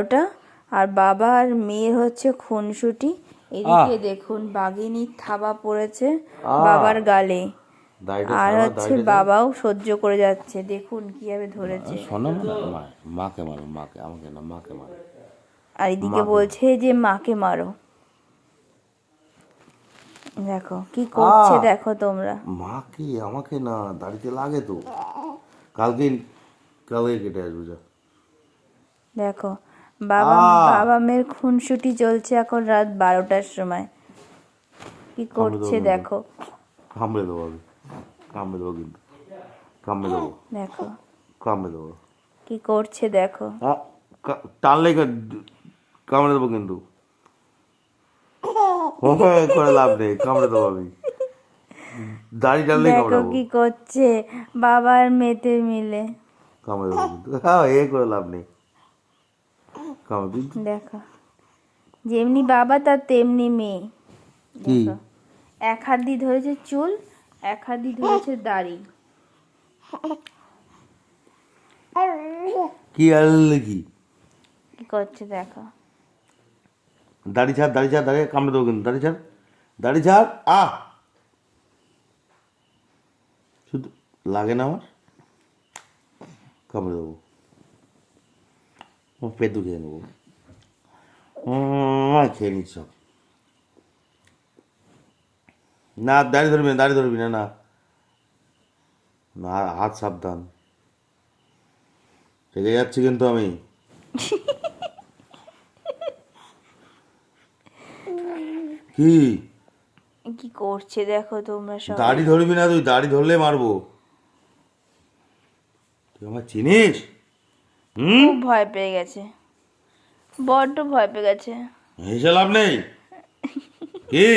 ওটা আর বাবা আর মেয়ের হচ্ছে খুনসুটি। এদিকে দেখুন বাঘিনীর থাবা পড়েছে বাবার গালে। আর হচ্ছে বাবাও সহ্য করে যাচ্ছে। দেখুন কীভাবে ধরেছে। শোনো মাকে মারো মাকে আমাকে না মাকে মারো। আর এদিকে বলছে যে মাকে মারো। দেখো কি করছে দেখো তোমরা। মাকে আমাকে না দাড়িতে লাগে তো। কালকে কালকে কেটে আসব যা। দেখো বাবা বাবা মেয়ের খুনসুটি চলছে এখন রাত বারোটার সময়। কি করছে দেখো। কামড়ে দেবো আমি। কামড়ে দেবো কিন্তু। কামড়ে দেবো। দেখো। কামড়ে দেবো। কি করছে দেখো। টানলে কামড়ে দেবো কিন্তু। করে লাভ নেই। কামড়ে দেবো আমি। দাড়ি টানলেই দেখো কি করছে বাবার মেতে মিলে। কামড়ে দেবো কিন্তু। হ্যাঁ এ করে লাভ নেই। দেখো। যেমনি বাবা তার তেমনি মেয়ে। কি? এক হাত দিয়ে ধরেছে চুল এক হাত দিয়ে ধরেছে দাড়ি। কি আনলে কি? কি করছে দেখো। দাড়ি ছাড় দাড়ি ছাড় দাড়ি কামড়ে দেবো কিন্তু। দাড়ি ছাড় দাড়ি ছাড় আ শুধু লাগে না আমার? কামড়ে দেবো। পেটু খেয়ে নেব খেয়ে নিচ্ছ না দাড়ি ধরবি না দাড়ি ধরবি না না না হাত সাবধান রেগে যাচ্ছি কিন্তু আমি কি কি করছে দেখো তোমরা সব দাড়ি ধরবি না তুই দাড়ি ধরলে মারবো তুই আমার চিনিস খুব ভয় পেয়ে গেছে বড্ড ভয় পেয়ে গেছে হেসে লাভ নেই কি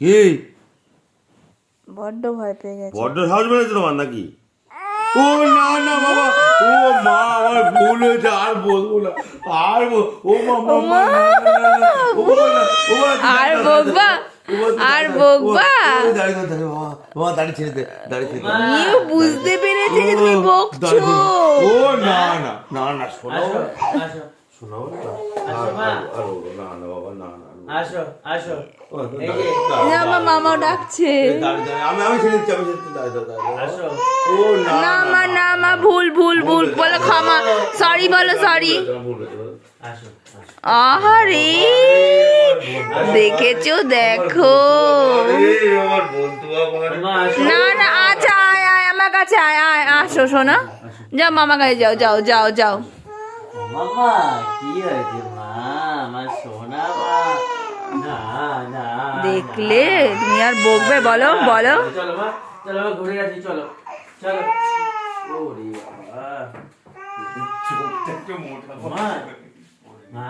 কি বড্ড ভয় পেয়ে গেছে বড্ড সাহস বেড়েছে তোমার নাকি ও না না বাবা ও মা আমার ভুল হয়েছে আর বলব না আর ও মা মা মা ও তুই আর বকবা? আর বকবা? ইউ বুঝতে পেরেছে যে তুমি বকছো। ও না না না না শোনাও আসো না। আসো শোনাও না। আসো, আর- মা। আর- আর বলো, না না বাবা না না না। আসো আসো। ও, এই দাঁড়িয়ে, যে, দাঁড়িয়ে, না, আমার মামাও ডাকছে। দাঁড়িয়ে, দাঁড়িয়ে, আমি আমি ছেড়ে দিচ্ছি আমি ছেড়ে দিচ্ছি দাঁড়িয়ে, দাঁড়িয়ে, দাঁড়িয়ে। আসো। ও না না মা না মা ভুল ভুল ভুল বলো ক্ষমা। সরি বলো সরি ভুল হয়েছে, ভুল হয়েছে। আসো। আসো আহারে। দেখেছ? দেখো। না না আচ্ছা আয় আয় আমার কাছে আয় আয় আসো শোনা। যাও মামা কাছে যাও যাও যাও যাও। মামা কি হয়েছে? মা আমার সোনা মা। না না দেখলে তুমি আর বকবে বলো বলো। চলো মা চলো ঘুরে আসি চলো চলো। ওরে বাবা মা।